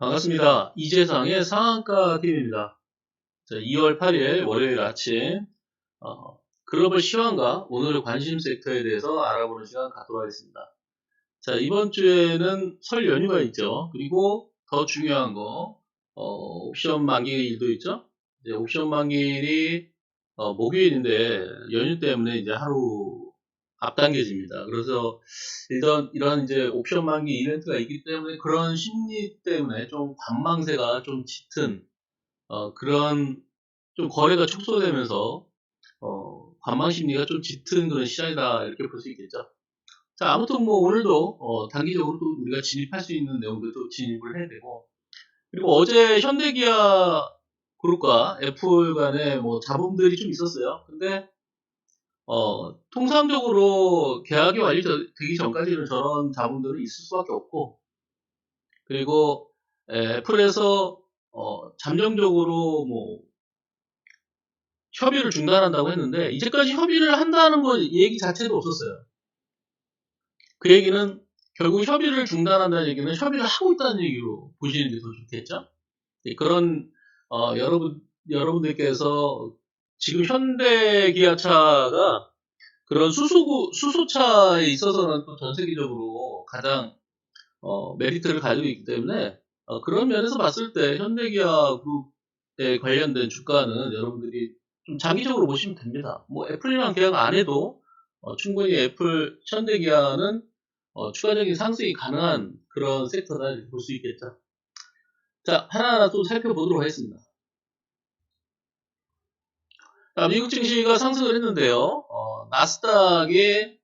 반갑습니다. 이재상의 상한가 팀입니다. 자, 2월 8일 월요일 아침 어, 글로벌 시황과 오늘의 관심 섹터에 대해서 알아보는 시간 갖도록 하겠습니다. 자, 이번 주에는 설 연휴가 있죠. 그리고 더 중요한 거 어, 옵션 만기일도 있죠. 이제 옵션 만기일이 어, 목요일인데 연휴 때문에 이제 하루 앞당겨집니다. 그래서 이런 이런 이제 옵션 만기 이벤트가 있기 때문에 그런 심리 때문에 좀 관망세가 좀 짙은 어, 그런 좀 거래가 축소되면서 어, 관망 심리가 좀 짙은 그런 시장이다 이렇게 볼 수 있겠죠. 자 아무튼 뭐 오늘도 어, 단기적으로 또 우리가 진입할 수 있는 내용들도 진입을 해야 되고 그리고 어제 현대기아 그룹과 애플 간에 뭐 잡음들이 좀 있었어요. 근데 어, 통상적으로 계약이 완료되기 전까지는 저런 자본들은 있을 수밖에 없고, 그리고 애플에서 어, 잠정적으로 뭐 협의를 중단한다고 했는데 이제까지 협의를 한다는 거 얘기 자체도 없었어요. 그 얘기는 결국 협의를 중단한다는 얘기는 협의를 하고 있다는 얘기로 보시는 게 더 좋겠죠. 예, 그런 어, 여러분 여러분들께서 지금 현대 기아차가 그런 수소 수소차에 있어서는 또 전 세계적으로 가장 어, 메리트를 가지고 있기 때문에 어, 그런 면에서 봤을 때 현대기아 그룹에 관련된 주가는 여러분들이 좀 장기적으로 보시면 됩니다. 뭐 애플이랑 계약 안 해도 어, 충분히 애플 현대기아는 어, 추가적인 상승이 가능한 그런 섹터다 이렇게 볼 수 있겠죠. 자 하나하나 또 살펴보도록 하겠습니다. 자, 미국 증시가 상승을 했는데요. 어, 나스닥이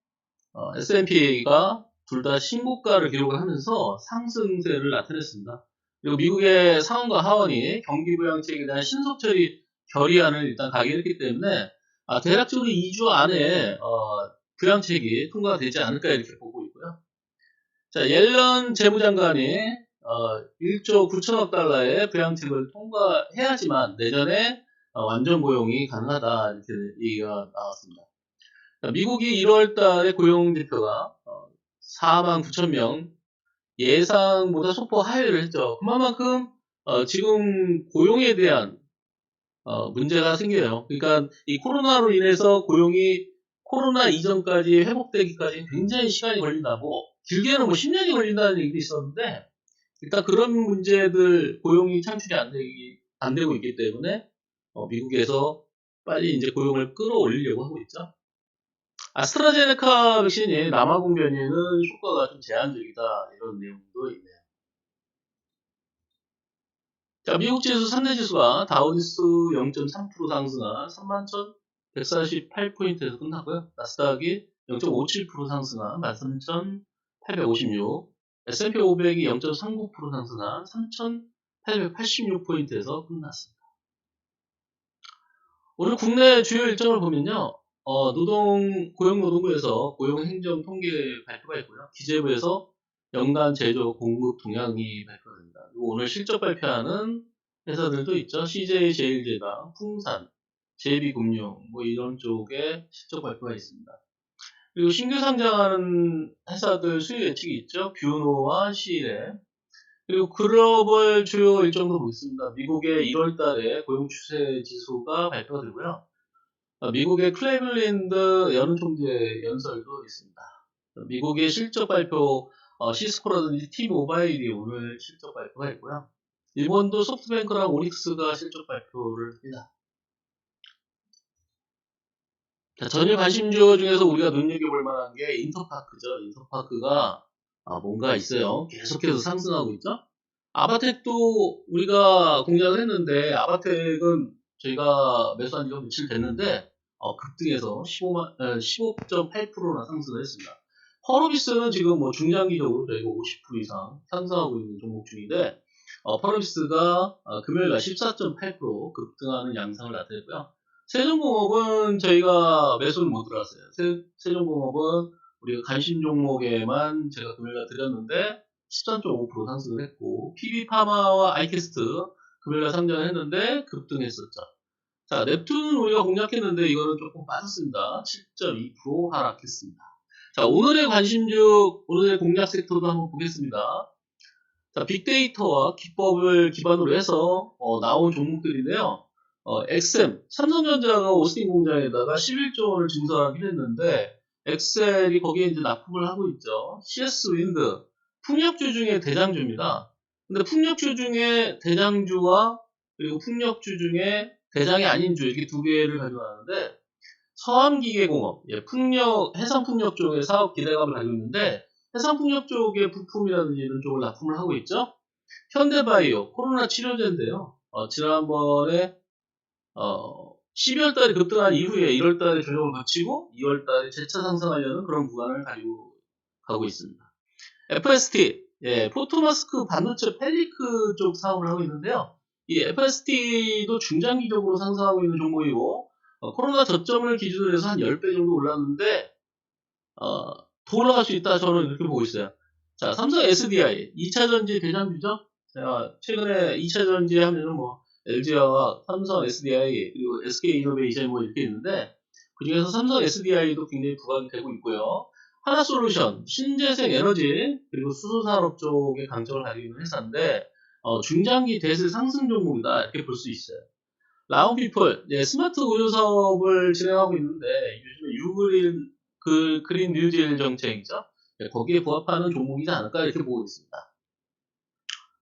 어, S&P가 둘 다 신고가를 기록을 하면서 상승세를 나타냈습니다. 그리고 미국의 상원과 하원이 경기부양책에 대한 신속 처리 결의안을 일단 가결했기 때문에 아, 대략적으로 2주 안에 어, 부양책이 통과되지 않을까 이렇게 보고 있고요. 자, 옐런 재무장관이 어, 1조 9천억 달러의 부양책을 통과해야지만 내년에 어, 완전 고용이 가능하다 이렇게 얘기가 나왔습니다. 미국이 1월 달에 고용 지표가 4만 어, 9천 명 예상보다 소폭 하회를 했죠. 그만큼 어, 지금 고용에 대한 문제가 생겨요. 그러니까 이 코로나로 인해서 고용이 코로나 이전까지 회복되기까지 굉장히 시간이 걸린다고 길게는 뭐 10년이 걸린다는 얘기도 있었는데 일단 그런 문제들 고용이 창출이 안, 되기, 안 되고 있기 때문에 어, 미국에서 빨리 이제 고용을 끌어올리려고 하고 있죠. 아스트라제네카 백신이 남아공 변이는 효과가 좀 제한적이다 이런 내용도 있네요. 자, 미국 지수 3대 지수가 다우지수 0.3% 상승한 31,148포인트에서 끝나고요. 나스닥이 0.57% 상승한 13,856, S&P 500이 0.39% 상승한 3,886포인트에서 끝났습니다. 오늘 국내 주요 일정을 보면요. 어, 노동, 고용노동부에서 고용행정 통계 발표가 있고요. 기재부에서 연간 제조 공급 동향이 발표됩니다. 그리고 오늘 실적 발표하는 회사들도 있죠. CJ 제일제당, 풍산, 제비금융, 뭐 이런 쪽에 실적 발표가 있습니다. 그리고 신규 상장하는 회사들 수요 예측이 있죠. 뷰노와 시일에 그리고 글로벌 주요 일정도 보겠습니다. 미국의 1월 달에 고용 추세 지수가 발표가 되고요. 어, 미국의 클레블랜드 여론통계 연설도 있습니다. 미국의 실적 발표 어, 시스코라든지 T모바일이 오늘 실적 발표가 있고요. 일본도 소프트뱅크랑 오닉스가 실적 발표를 합니다. 자, 전일 관심주 중에서 우리가 눈여겨볼 만한 게 인터파크죠. 인터파크가 아, 뭔가 있어요. 계속해서 상승하고 있죠. 아바텍도 우리가 공략을 했는데 아바텍은 저희가 매수한 지가 며칠 됐는데 어, 급등해서 15만, 15.8%나 상승을 했습니다. 퍼로비스는 지금 뭐 중장기적으로 저희가 50% 이상 상승하고 있는 종목 중인데 어, 퍼로비스가 어, 금요일날 14.8% 급등하는 양상을 나타냈고요. 세종공업은 저희가 매수를 못 들어왔어요. 세, 세종공업은 우리가 관심 종목에만 제가 금요일날 드렸는데 13.5% 상승을 했고 PB파마와 아이캐스트 금요일날 상장을 했는데 급등했었죠. 자 넵툰은 우리가 공략했는데 이거는 조금 빠졌습니다. 7.2% 하락했습니다. 자 오늘의 관심주 오늘의 공략 섹터도 한번 보겠습니다. 자, 빅데이터와 기법을 기반으로 해서 어, 나온 종목들인데요. 어, 엑셈, 삼성전자가 오스틴 공장에다가 11조 원을 증설하긴 했는데 엑셀이 거기에 이제 납품을 하고 있죠. CS 윈드, 풍력주 중에 대장주입니다. 근데 풍력주 중에 대장주와 그리고 풍력주 중에 대장이 아닌 주 이렇게 두 개를 가져가는데 서암기계공업, 예, 풍력, 해상풍력 쪽의 사업 기대감을 가지고 있는데 해상풍력 쪽의 부품이라든지 이런 쪽을 납품을 하고 있죠. 현대바이오, 코로나 치료제인데요. 어, 지난번에 어, 12월 달에 급등한 이후에 1월 달에 조정을 거치고 2월 달에 재차 상승하려는 그런 구간을 가지고 가고 있습니다. FST, 예, 포토마스크 반도체 펠리크 쪽 사업을 하고 있는데요. 이 FST도 중장기적으로 상승하고 있는 종목이고 어, 코로나 저점을 기준으로 해서 한 10배 정도 올랐는데 어, 더 올라갈 수 있다 저는 이렇게 보고 있어요. 자, 삼성 SDI 2차 전지 대장주죠. 제가 최근에 2차 전지 하면은 뭐 LG와 삼성 SDI 그리고 SK 이노베이션 뭐 이렇게 있는데 그 중에서 삼성 SDI도 굉장히 부각이 되고 있고요. 하나솔루션, 신재생 에너지 그리고 수소산업 쪽에 강점을 가지고 있는 회사인데 어, 중장기 대세 상승 종목이다 이렇게 볼 수 있어요. 라운피플 예, 스마트 의료 사업을 진행하고 있는데 요즘에 유그린 그 그린 뉴딜 정책이죠. 예, 거기에 부합하는 종목이지 않을까 이렇게 보고 있습니다.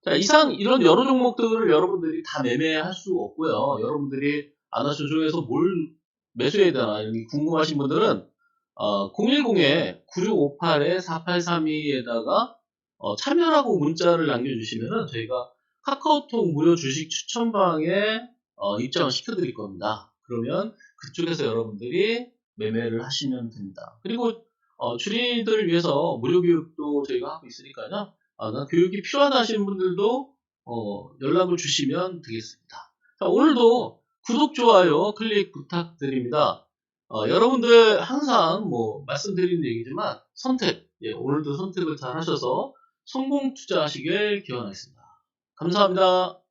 자, 이상 이런 여러 종목들을 여러분들이 다 매매할 수 없고요. 여러분들이 아나 조정에서 뭘 매수해야 되나 궁금하신 분들은 어, 010-9658-4832에다가 어, 참여라고 문자를 남겨주시면은 저희가 카카오톡 무료 주식 추천방에 어, 입장을 시켜드릴 겁니다. 그러면 그쪽에서 여러분들이 매매를 하시면 됩니다. 그리고 어, 주린이들을 위해서 무료 교육도 저희가 하고 있으니까요. 아, 난 교육이 필요하다 하시는 분들도 어, 연락을 주시면 되겠습니다. 자, 오늘도 구독, 좋아요, 클릭 부탁드립니다. 어, 여러분들 항상 뭐 말씀드리는 얘기지만 선택, 예, 오늘도 선택을 잘 하셔서 성공 투자하시길 기원하겠습니다. 감사합니다.